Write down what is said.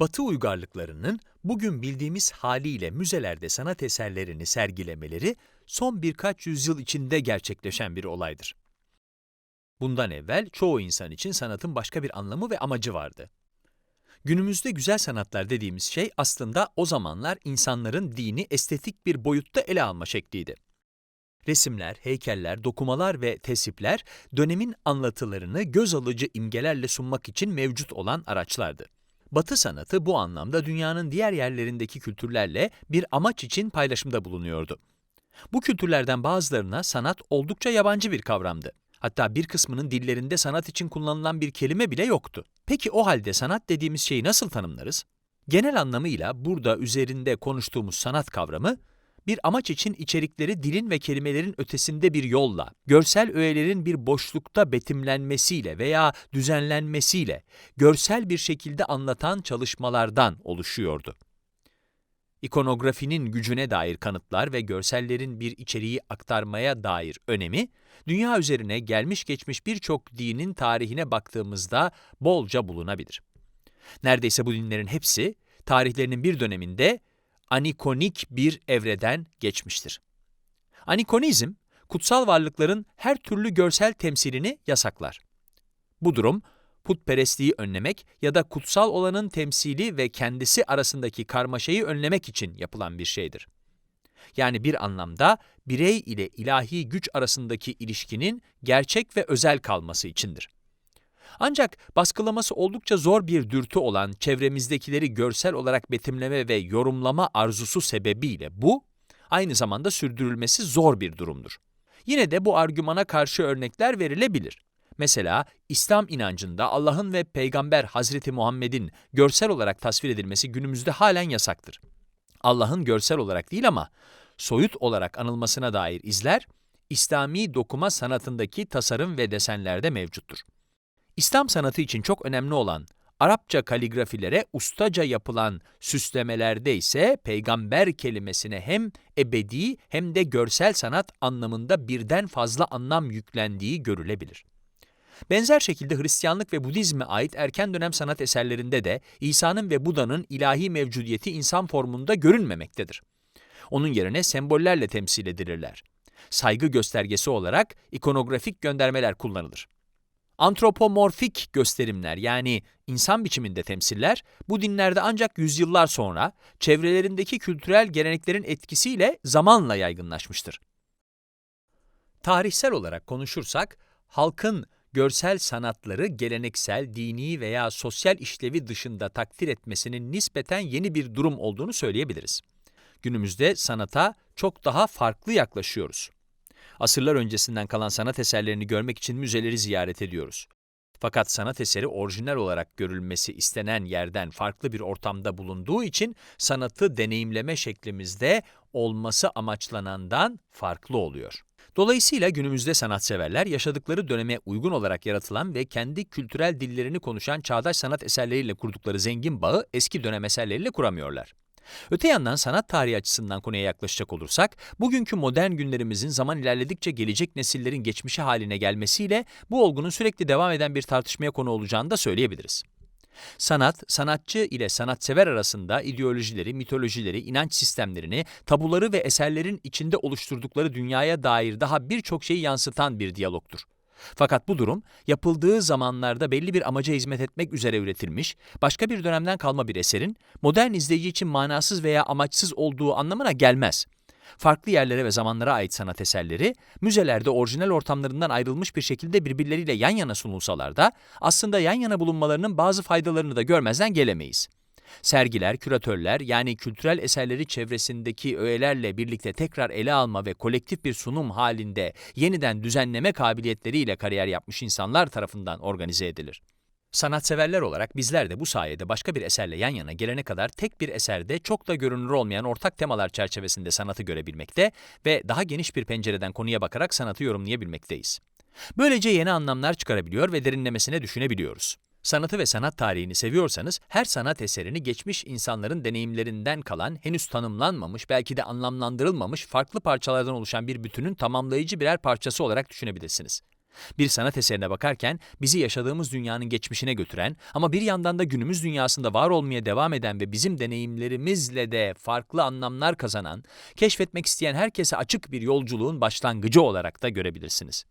Batı uygarlıklarının bugün bildiğimiz haliyle müzelerde sanat eserlerini sergilemeleri son birkaç yüzyıl içinde gerçekleşen bir olaydır. Bundan evvel çoğu insan için sanatın başka bir anlamı ve amacı vardı. Günümüzde güzel sanatlar dediğimiz şey aslında o zamanlar insanların dini estetik bir boyutta ele alma şekliydi. Resimler, heykeller, dokumalar ve tesipler dönemin anlatılarını göz alıcı imgelerle sunmak için mevcut olan araçlardı. Batı sanatı bu anlamda dünyanın diğer yerlerindeki kültürlerle bir amaç için paylaşımda bulunuyordu. Bu kültürlerden bazılarına sanat oldukça yabancı bir kavramdı. Hatta bir kısmının dillerinde sanat için kullanılan bir kelime bile yoktu. Peki o halde sanat dediğimiz şeyi nasıl tanımlarız? Genel anlamıyla burada üzerinde konuştuğumuz sanat kavramı, bir amaç için içerikleri dilin ve kelimelerin ötesinde bir yolla, görsel öğelerin bir boşlukta betimlenmesiyle veya düzenlenmesiyle, görsel bir şekilde anlatan çalışmalardan oluşuyordu. İkonografinin gücüne dair kanıtlar ve görsellerin bir içeriği aktarmaya dair önemi, dünya üzerine gelmiş geçmiş birçok dinin tarihine baktığımızda bolca bulunabilir. Neredeyse bu dinlerin hepsi, tarihlerinin bir döneminde anikonik bir evreden geçmiştir. Anikonizm, kutsal varlıkların her türlü görsel temsilini yasaklar. Bu durum, putperestliği önlemek ya da kutsal olanın temsili ve kendisi arasındaki karmaşayı önlemek için yapılan bir şeydir. Yani bir anlamda birey ile ilahi güç arasındaki ilişkinin gerçek ve özel kalması içindir. Ancak baskılaması oldukça zor bir dürtü olan çevremizdekileri görsel olarak betimleme ve yorumlama arzusu sebebiyle bu, aynı zamanda sürdürülmesi zor bir durumdur. Yine de bu argümana karşı örnekler verilebilir. Mesela İslam inancında Allah'ın ve Peygamber Hazreti Muhammed'in görsel olarak tasvir edilmesi günümüzde halen yasaktır. Allah'ın görsel olarak değil ama soyut olarak anılmasına dair izler, İslami dokuma sanatındaki tasarım ve desenlerde mevcuttur. İslam sanatı için çok önemli olan Arapça kaligrafilere ustaca yapılan süslemelerde ise peygamber kelimesine hem ebedi hem de görsel sanat anlamında birden fazla anlam yüklendiği görülebilir. Benzer şekilde Hristiyanlık ve Budizme ait erken dönem sanat eserlerinde de İsa'nın ve Buda'nın ilahi mevcudiyeti insan formunda görünmemektedir. Onun yerine sembollerle temsil edilirler. Saygı göstergesi olarak ikonografik göndermeler kullanılır. Antropomorfik gösterimler yani insan biçiminde temsiller bu dinlerde ancak yüzyıllar sonra çevrelerindeki kültürel geleneklerin etkisiyle zamanla yaygınlaşmıştır. Tarihsel olarak konuşursak halkın görsel sanatları geleneksel, dini veya sosyal işlevi dışında takdir etmesinin nispeten yeni bir durum olduğunu söyleyebiliriz. Günümüzde sanata çok daha farklı yaklaşıyoruz. Asırlar öncesinden kalan sanat eserlerini görmek için müzeleri ziyaret ediyoruz. Fakat sanat eseri orijinal olarak görülmesi istenen yerden farklı bir ortamda bulunduğu için sanatı deneyimleme şeklimizde olması amaçlanandan farklı oluyor. Dolayısıyla günümüzde sanatseverler yaşadıkları döneme uygun olarak yaratılan ve kendi kültürel dillerini konuşan çağdaş sanat eserleriyle kurdukları zengin bağı eski dönem eserleriyle kuramıyorlar. Öte yandan sanat tarihi açısından konuya yaklaşacak olursak, bugünkü modern günlerimizin zaman ilerledikçe gelecek nesillerin geçmişi haline gelmesiyle bu olgunun sürekli devam eden bir tartışmaya konu olacağını da söyleyebiliriz. Sanat, sanatçı ile sanatsever arasında ideolojileri, mitolojileri, inanç sistemlerini, tabuları ve eserlerin içinde oluşturdukları dünyaya dair daha birçok şeyi yansıtan bir diyalogtur. Fakat bu durum yapıldığı zamanlarda belli bir amaca hizmet etmek üzere üretilmiş, başka bir dönemden kalma bir eserin modern izleyici için manasız veya amaçsız olduğu anlamına gelmez. Farklı yerlere ve zamanlara ait sanat eserleri, müzelerde orijinal ortamlarından ayrılmış bir şekilde birbirleriyle yan yana sunulsalar da aslında yan yana bulunmalarının bazı faydalarını da görmezden gelemeyiz. Sergiler, küratörler yani kültürel eserleri çevresindeki öğelerle birlikte tekrar ele alma ve kolektif bir sunum halinde yeniden düzenleme kabiliyetleriyle kariyer yapmış insanlar tarafından organize edilir. Sanatseverler olarak bizler de bu sayede başka bir eserle yan yana gelene kadar tek bir eserde çok da görünür olmayan ortak temalar çerçevesinde sanatı görebilmekte ve daha geniş bir pencereden konuya bakarak sanatı yorumlayabilmekteyiz. Böylece yeni anlamlar çıkarabiliyor ve derinlemesine düşünebiliyoruz. Sanatı ve sanat tarihini seviyorsanız her sanat eserini geçmiş insanların deneyimlerinden kalan, henüz tanımlanmamış, belki de anlamlandırılmamış farklı parçalardan oluşan bir bütünün tamamlayıcı birer parçası olarak düşünebilirsiniz. Bir sanat eserine bakarken bizi yaşadığımız dünyanın geçmişine götüren ama bir yandan da günümüz dünyasında var olmaya devam eden ve bizim deneyimlerimizle de farklı anlamlar kazanan, keşfetmek isteyen herkese açık bir yolculuğun başlangıcı olarak da görebilirsiniz.